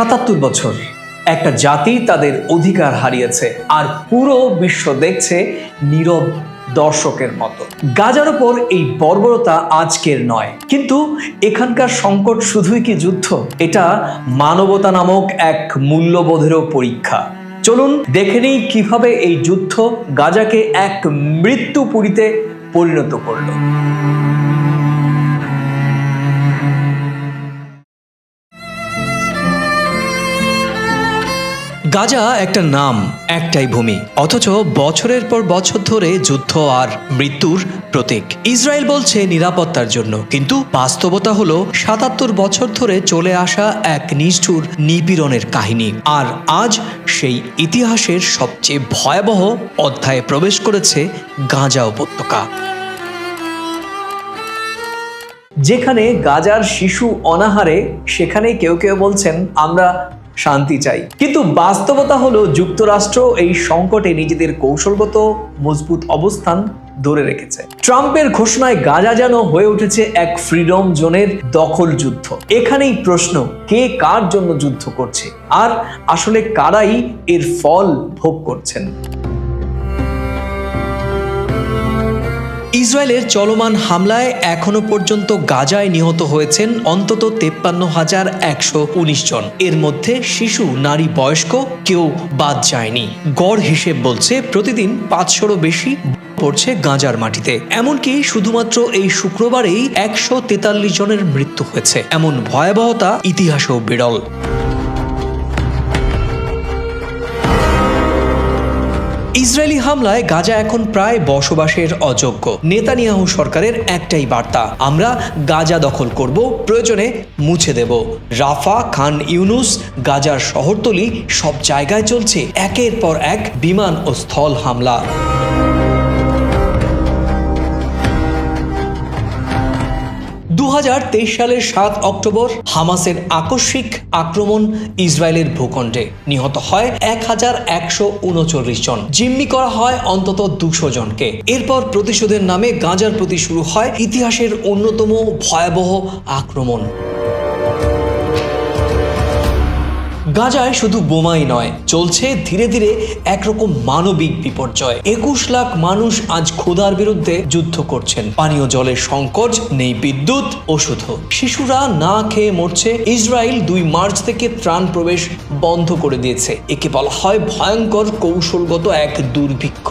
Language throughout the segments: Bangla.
সাতাত্তর বছর। একটা জাতি তাদের অধিকার হারিয়েছে আর পুরো বিশ্ব দেখছে নীরব দর্শকের মতো। গাজার ওপর এই বর্বরতা আজকের নয়। কিন্তু এখানকার সংকট শুধুই কি যুদ্ধ? এটা মানবতা নামক এক মূল্যবোধেরও পরীক্ষা। চলুন দেখে নিই কীভাবে এই যুদ্ধ গাজাকে এক মৃত্যুপুরীতে পরিণত করল। গাজা একটা নাম, একটাই ভূমি। অথচ বছরের পর বছর ধরে যুদ্ধ আর মৃত্যুর প্রতীক। ইসরায়েল বলছে নিরাপত্তার জন্য, কিন্তু বাস্তবতা হলো সাতাত্তর বছর ধরে চলে আসা এক নিষ্ঠুর নিপীড়নের কাহিনী। আর আজ সেই ইতিহাসের সবচেয়ে ভয়াবহ অধ্যায়ে প্রবেশ করেছে গাজা উপত্যকা। যেখানে গাজার শিশু অনাহারে সেখানে কেউ কেউ বলছেন, আমরা শান্তি চাই। কিন্তু বাস্তবতা হলো যুক্তরাষ্ট্র এই সংকটে নিজেদের কৌশলগত, মজবুত অবস্থান ধরে রেখেছে। ট্রাম্পের ঘোষণায় গাজা যেন হয়ে উঠেছে এক ফ্রিডম জোনের দখল যুদ্ধ। এখানেই প্রশ্ন, কে কার জন্য যুদ্ধ করছে? আর আসলে কারাই এর ফল ভোগ করছেন? ইসরায়েলের চলমান হামলায় এখনও পর্যন্ত গাজায় নিহত হয়েছেন অন্তত তেপ্পান্ন হাজার একশো উনিশ জন। এর মধ্যে শিশু, নারী, বয়স্ক কেউ বাদ যায়নি। গড় হিসেব বলছে প্রতিদিন পাঁচশোরও বেশি পড়ছে গাঁজার মাটিতে। এমনকি শুধুমাত্র এই শুক্রবারেই একশো তেতাল্লিশ জনের মৃত্যু হয়েছে। এমন ভয়াবহতা ইতিহাসেও বিরল। ইসরায়েলি হামলায় গাজা এখন প্রায় বসবাসের অযোগ্য। নেতানিয়াহু সরকারের একটাই বার্তা, আমরা গাজা দখল করব, প্রয়োজনে মুছে দেব। রাফা, খান ইউনুস, গাজার শহরতলি সব জায়গায় চলছে। একের পর এক বিমান ও স্থল হামলা। সালের সাত অক্টোবর হামাসের আকস্মিক আক্রমণ ইসরায়েলের ভূখণ্ডে। নিহত হয় এক হাজার একশো উনচল্লিশ জন। জিম্মি করা হয় অন্তত দুশো জনকে। এরপর প্রতিশোধের নামে গাঁজার প্রতি শুরু হয় ইতিহাসের অন্যতম ভয়াবহ আক্রমণ। গাজায় শুধু বোমাই নয়, চলছে ধীরে ধীরে একরকম মানবিক বিপর্যয়। একুশ লাখ মানুষ আজ ক্ষুধার বিরুদ্ধে যুদ্ধ করছেন। পানীয় জলের সংকট নেই বিদ্যুৎ, ওষুধ শিশুরা না খেয়ে মরছে। ইসরায়েল দুই মার্চ থেকে ত্রাণ প্রবেশ বন্ধ করে দিয়েছে। একে বলা হয় ভয়ঙ্কর কৌশলগত এক দুর্ভিক্ষ।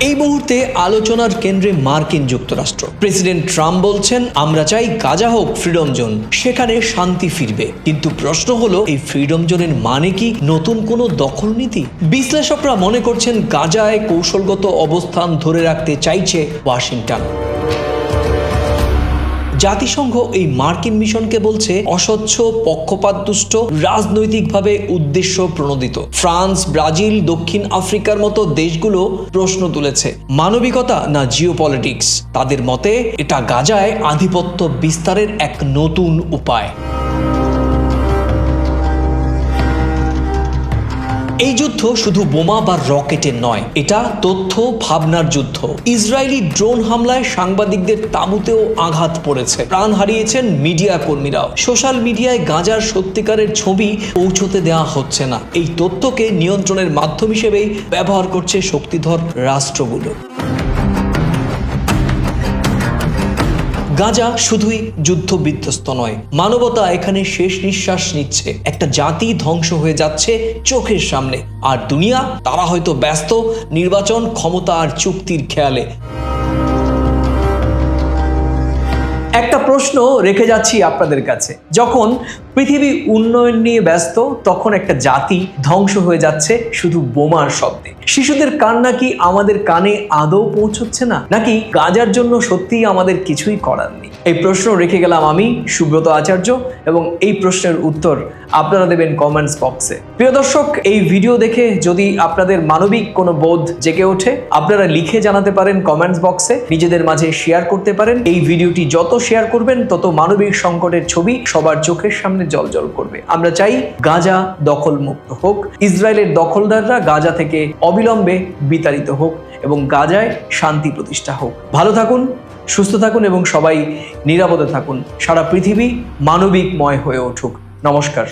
এই মুহূর্তে আলোচনার কেন্দ্রে মার্কিন যুক্তরাষ্ট্র। প্রেসিডেন্ট ট্রাম্প বলছেন, আমরা চাই গাজা হোক, ফ্রিডম জোন। সেখানে শান্তি ফিরবে। কিন্তু প্রশ্ন হলো, এই ফ্রিডম জোনের মানে কি নতুন কোনো দখল নীতি? বিশ্লেষকরা মনে করছেন, গাজায় কৌশলগত অবস্থান ধরে রাখতে চাইছে ওয়াশিংটন। জাতিসংঘ এই মার্কিন মিশনকে বলছে অস্বচ্ছ, পক্ষপাতদুষ্ট, রাজনৈতিকভাবে উদ্দেশ্য প্রণোদিত। ফ্রান্স, ব্রাজিল, দক্ষিণ আফ্রিকার মতো দেশগুলো প্রশ্ন তুলেছে। মানবিকতা না জিওপলিটিক্স? তাদের মতে, এটা গাজায় আধিপত্য বিস্তারের এক নতুন উপায়। এই যুদ্ধ শুধু বোমা বা রকেটের নয়, এটা তথ্য ভাবনার যুদ্ধ। ইসরায়েলি ড্রোন হামলায় সাংবাদিকদের তাঁবুতেও আঘাত পড়েছে। প্রাণ হারিয়েছেন মিডিয়া কর্মীরাও। সোশ্যাল মিডিয়ায় গাজার সত্যিকারের ছবি পৌঁছতে দেওয়া হচ্ছে না। এই তথ্যকে নিয়ন্ত্রণের মাধ্যম হিসেবেই ব্যবহার করছে শক্তিধর রাষ্ট্রগুলো। গাজা শুধুই যুদ্ধ বিধ্বস্ত নয়। মানবতা এখানে শেষ নিঃশ্বাস নিচ্ছে। একটা জাতি ধ্বংস হয়ে যাচ্ছে চোখের সামনে। আর দুনিয়া, তারা হয়তো ব্যস্ত, নির্বাচন, ক্ষমতা আর চুক্তির খেয়ালে। একটা প্রশ্ন রেখে যাচ্ছি আপনাদের কাছে। যখন পৃথিবী উন্নয়ন নিয়ে ব্যস্ত, তখন একটা জাতি ধ্বংস হয়ে যাচ্ছে শুধু বোমার শব্দে। শিশুদের কান্না কি আমাদের কানে আদৌ পৌঁছচ্ছে না? নাকি গাজার জন্য সত্যিই আমাদের কিছুই করার নেই? এই প্রশ্ন রেখে গেলাম আমি, সুব্রত আচার্য, এবং এই প্রশ্নের উত্তর আপনারা দেবেন কমেন্টস বক্সে প্রিয় দর্শক, এই ভিডিও দেখে যদি আপনাদের মানবিক কোনো বোধ জেগে ওঠে, আপনারা লিখে জানাতে পারেন কমেন্টস বক্সে নিজেদের মাঝে শেয়ার করতে পারেন। এই ভিডিওটি যত শেয়ার করবেন, তত মানবিক সংকটের ছবি সবার চোখের সামনে জলজল করবে। আমরা চাই গাজা দখল মুক্ত হোক। ইসরায়েলের দখলদাররা গাজা থেকে অবিলম্বে বিতাড়িত হোক এবং গাজায় শান্তি প্রতিষ্ঠা হোক। ভালো থাকুন, সুস্থ থাকুন এবং সবাই নিরাপদে থাকুন। সারা পৃথিবী মানবিকময় হয়ে উঠুক। নমস্কার।